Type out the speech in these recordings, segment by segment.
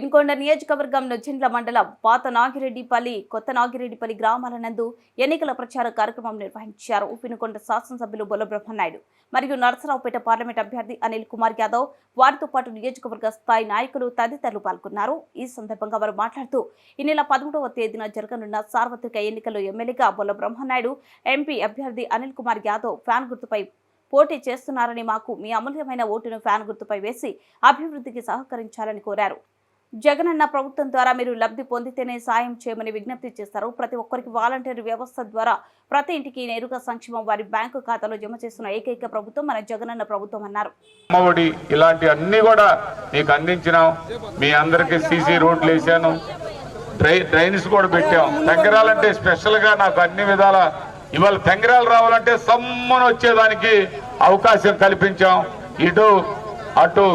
వినుకొండ నియోజకవర్గం నుజ్జండ్ల మండలం పాత నాగిరెడ్డిపల్లి కొత్త నాగిరెడ్డిపల్లి గ్రామాల నందు ఎన్నికల ప్రచార కార్యక్రమం నిర్వహించారు వినుకొండ శాసనసభ్యులు బొలబ్రహ్మనాయుడు మరియు నరసరావుపేట పార్లమెంట్ అభ్యర్థి అనిల్ కుమార్ యాదవ్. వారితో పాటు నియోజకవర్గ స్థాయి నాయకులు తదితరులు పాల్గొన్నారు. ఈ సందర్భంగా వారు మాట్లాడుతూ ఈ నెల పదమూడవ తేదీన జరగనున్న సార్వత్రిక ఎన్నికల్లో ఎమ్మెల్యేగా బొలబ్రహ్మనాయుడు ఎంపీ అభ్యర్థి అనిల్ కుమార్ యాదవ్ ఫ్యాన్ గుర్తుపై పోటీ చేస్తున్నారని మాకు మీ అమూల్యమైన ఓటును ఫ్యాన్ గుర్తుపై వేసి అభివృద్ధికి సహకరించాలని కోరారు. జగనన్న ప్రభుత్వం ద్వారా మీరు లబ్ధి పొందితేనే సాయం చేయమని విజ్ఞప్తి చేస్తారు. ప్రతి ఒక్కరికి వాలంటీర్ వ్యవస్థ ద్వారా ప్రతి ఇంటికి నేరుగా సంక్షేమం వారి బ్యాంకు ఖాతాలో జమ చేస్తున్న ఏకైక ప్రభుత్వం మన జగనన్న ప్రభుత్వం అన్నారు. అమ్మఒడి ఇలాంటి అన్ని కూడా మీకు అందించినాం. మీ అందరికి సీసీ రోడ్లు వేసాను. డ్రై డ్రైన్స్ కూడా పెట్టాం. పెంగరాలంటే స్పెషల్గా నాకు అన్ని విధాల ఇవాళ తెంగరాలు రావాలంటే సమ్మను వచ్చేదానికి అవకాశం కల్పించాం. ఇటు అటు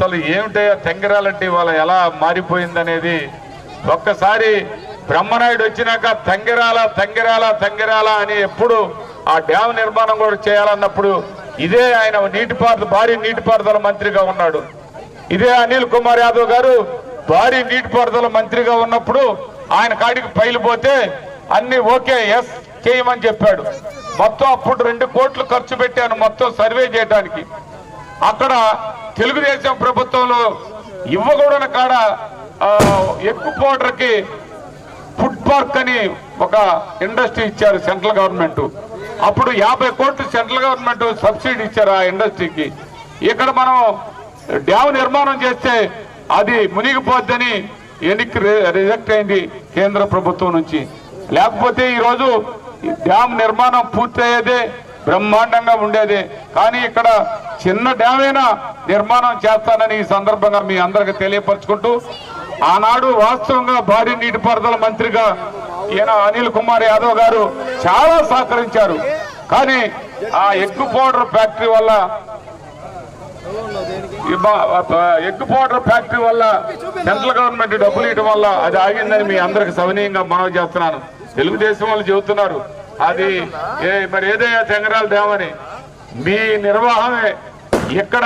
అసలు ఏమిటయ్యా తెంగరాలంటే ఇవాళ ఎలా మారిపోయిందనేది? ఒక్కసారి బ్రహ్మనాయుడు వచ్చినాక తంగిరాల తంగిరాల తంగిరాల అని ఎప్పుడు ఆ డ్యామ్ నిర్మాణం కూడా చేయాలన్నప్పుడు ఇదే ఆయన నీటిపారుదల భారీ నీటిపారుదల మంత్రిగా ఉన్నాడు. ఇదే అనిల్ కుమార్ యాదవ్ గారు భారీ నీటిపారుదల మంత్రిగా ఉన్నప్పుడు ఆయన కాడికి పైలిపోతే అన్ని ఓకే ఎస్ చేయమని చెప్పాడు. మొత్తం అప్పుడు రెండు కోట్లు ఖర్చు పెట్టాను మొత్తం సర్వే చేయడానికి అక్కడ తెలుగుదేశం ప్రభుత్వంలో ఇవ్వకూడని కాడ ఆ, ఎక్కువ పౌడర్కి ఫుడ్ పార్క్ అని ఒక ఇండస్ట్రీ ఇచ్చారు సెంట్రల్ గవర్నమెంట్. అప్పుడు యాభై కోట్లు సెంట్రల్ గవర్నమెంట్ సబ్సిడీ ఇచ్చారు ఆ ఇండస్ట్రీకి. ఇక్కడ మనం డ్యామ్ నిర్మాణం చేస్తే అది మునిగిపోద్దని ఎన్నిక రిజెక్ట్ అయింది కేంద్ర ప్రభుత్వం నుంచి. లేకపోతే ఈరోజు డ్యామ్ నిర్మాణం పూర్తయ్యేదే బ్రహ్మాండంగా ఉండేదే. కానీ ఇక్కడ చిన్న డ్యామ్ అయినా నిర్మాణం చేస్తానని ఈ సందర్భంగా మీ అందరికి తెలియపరచుకుంటూ ఆనాడు వాస్తవంగా భారీ నీటిపారుదల మంత్రిగా ఈయన అనిల్ కుమార్ యాదవ్ గారు చాలా సహకరించారు. కానీ ఆ ఎగ్ పౌడర్ ఫ్యాక్టరీ వల్ల ఈ ఎగ్ పౌడర్ ఫ్యాక్టరీ వల్ల సెంట్రల్ గవర్నమెంట్ డబ్బులు ఇవ్వడం వల్ల అది ఆగిందని మీ అందరికి సవనీయంగా మనవి చేస్తున్నాను. తెలుగుదేశం వాళ్ళు చెబుతున్నారు. అది ఏ మరి ఏదైనా జంగరాల డ్యామ్ అని? మీ నిర్వాహమే ఇక్కడ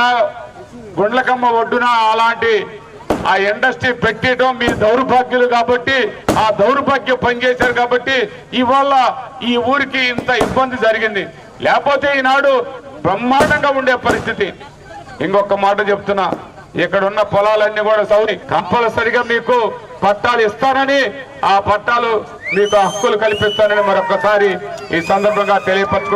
గుండ్లకమ్మ ఒడ్డున అలాంటి ఆ ఇండస్ట్రీ పెట్టడం మీ దౌర్భాగ్యులు కాబట్టి ఆ దౌర్భాగ్యం పనిచేశారు కాబట్టి ఇవాళ ఈ ఊరికి ఇంత ఇబ్బంది జరిగింది. లేకపోతే ఈనాడు బ్రహ్మాండంగా ఉండే పరిస్థితి. ఇంకొక మాట చెప్తున్నా ఇక్కడ ఉన్న పొలాలన్నీ కూడా సౌరి కంపల్సరిగా మీకు పట్టాలు ఇస్తానని ఆ పట్టాలు మీకు హక్కులు కల్పిస్తానని మరొకసారి ఈ సందర్భంగా తెలియపరచు